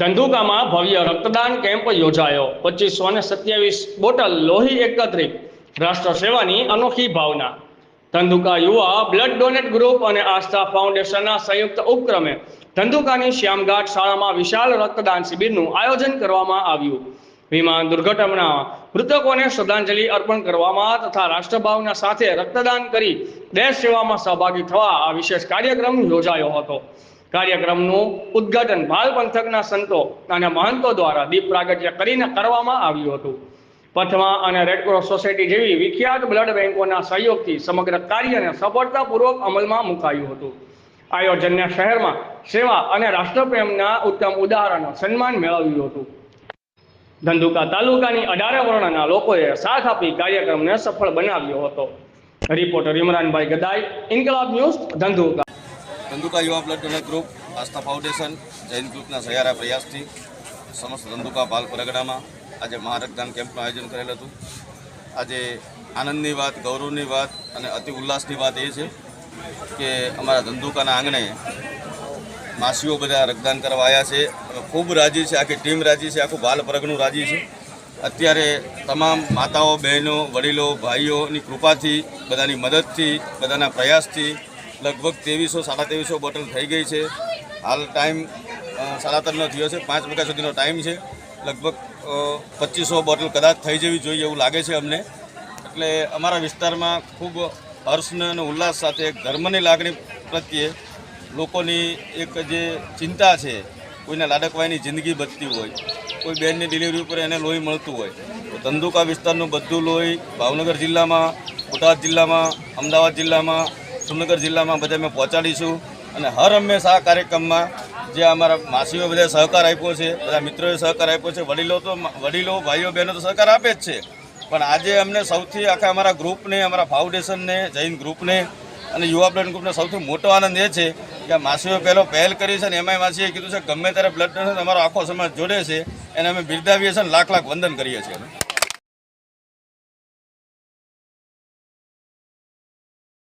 ધંધુકામાં ભવ્ય રક્તદાન કેમ્પ યોજાયો. પચીસો ને સત્યાવીસ બોટલ લોહી એકત્રિત. રાષ્ટ્ર સેવાની અનોખી ભાવના. ધંધુકા યુવા બ્લડ ડોનેટ ગ્રુપ અને આસ્થા ફાઉન્ડેશનના સંયુક્ત ઉપક્રમે ધંધુકાની શ્યામઘાટ શાળામાં વિશાળ રક્તદાન શિબિરનું આયોજન કરવામાં આવ્યું. વિમાન દુર્ઘટના. મૃતકોને શ્રદ્ધાંજલિ અર્પણ કરવામાં તથા રાષ્ટ્રભાવના સાથે રક્તદાન કરી દેશ સેવામાં સહભાગી થવા આ વિશેષ કાર્યક્રમ યોજાયો હતો. કાર્યક્રમનું ઉદ્ઘાટન ભાલ પંથકના સંતો અને મહંતો દ્વારા દીપ પ્રાગટ્ય કરીને કરવામાં આવ્યું હતું. પથમા અને રેડક્રોસ સોસાયટી જેવી વિખ્યાત બ્લડ બેંકોના સહયોગથી સમગ્ર કાર્યને સફળતાપૂર્વક અમલમાં મુકાયું હતું. આયોજનને શહેરમાં સેવા અને રાષ્ટ્રપ્રેમના ઉત્તમ ઉદાહરણો સન્માન મેળવ્યું હતું. ધંધુકા તાલુકાની અઢારે વર્ણના લોકોએ સાથ આપી કાર્યક્રમને સફળ બનાવ્યો હતો. Reporter Imranbhai Gadai, Inquilab news Dhandhuka. Dhandhuka યુવા blood donor group, Aastha foundation, Jain ગ્રુપના સહિયારા પ્રયાસથી સમસ્ત ધંધુકા પાલ પરગડામાં આજે મહારક્તદાન કેમ્પનું આયોજન કરેલ હતું. આજે આનંદની વાત, ગૌરવની વાત અને અતિ ઉલ્લાસની વાત એ છે કે અમારા ધંધુકાના આંગણે માસીઓ બધા રક્તદાન કરવા આવ્યા છે. ખૂબ રાજી છે, આખી ટીમ રાજી છે, આખું બાલ પરગનું રાજી છે. અત્યારે તમામ માતાઓ, બહેનો, વડીલો, ભાઈઓની કૃપાથી, બધાની મદદથી, બધાના પ્રયાસથી લગભગ ત્રેવીસો, સાડા ત્રેવીસો બોટલ થઈ ગઈ છે. હાલ ટાઈમ સાડા ત્રણનો થયો છે. પાંચ વાગ્યા સુધીનો ટાઈમ છે. લગભગ પચીસો બોટલ કદાચ થઈ જવી જોઈએ એવું લાગે છે અમને. એટલે અમારા વિસ્તારમાં ખૂબ હર્ષને અને ઉલ્લાસ સાથે ધર્મની લાગણી પ્રત્યે લોકોની એક જે ચિંતા છે, કોઈને લાડકવાઈની જિંદગી બચતી હોય, કોઈ બેનની ડિલિવરી ઉપર એને લોહી મળતું હોય, તો ધંધુકા વિસ્તારનું બધું લોહી ભાવનગર જિલ્લામાં, બોટાદ જિલ્લામાં, અમદાવાદ જિલ્લામાં સુરનગર જિલ્લામાં બધા અમે પહોંચાડીશું અને હર હંમેશા આ કાર્યક્રમમાં જે અમારા માસીઓ બધા સહકાર આપ્યો છે, બધા મિત્રોએ સહકાર આપ્યો છે, વડીલો તો વડીલો, ભાઈઓ, બહેનો તો સહકાર આપે જ છે. પણ આજે અમને સૌથી આખા અમારા ગ્રુપને, અમારા ફાઉન્ડેશનને, જૈન ગ્રુપને અને યુવા બ્લડ ગ્રુપને સૌથી મોટો આનંદ એ છે કે માસીઓ પહેલો પહેલ કરી છે ને એમાંય માસીએ કીધું છે, ગમે ત્યારે બ્લડ ડોનેશન અમારો આખો સમાજ જોડે છે, એને અમે બિરદાવીએ છીએ લાખ લાખ વંદન કરીએ છીએ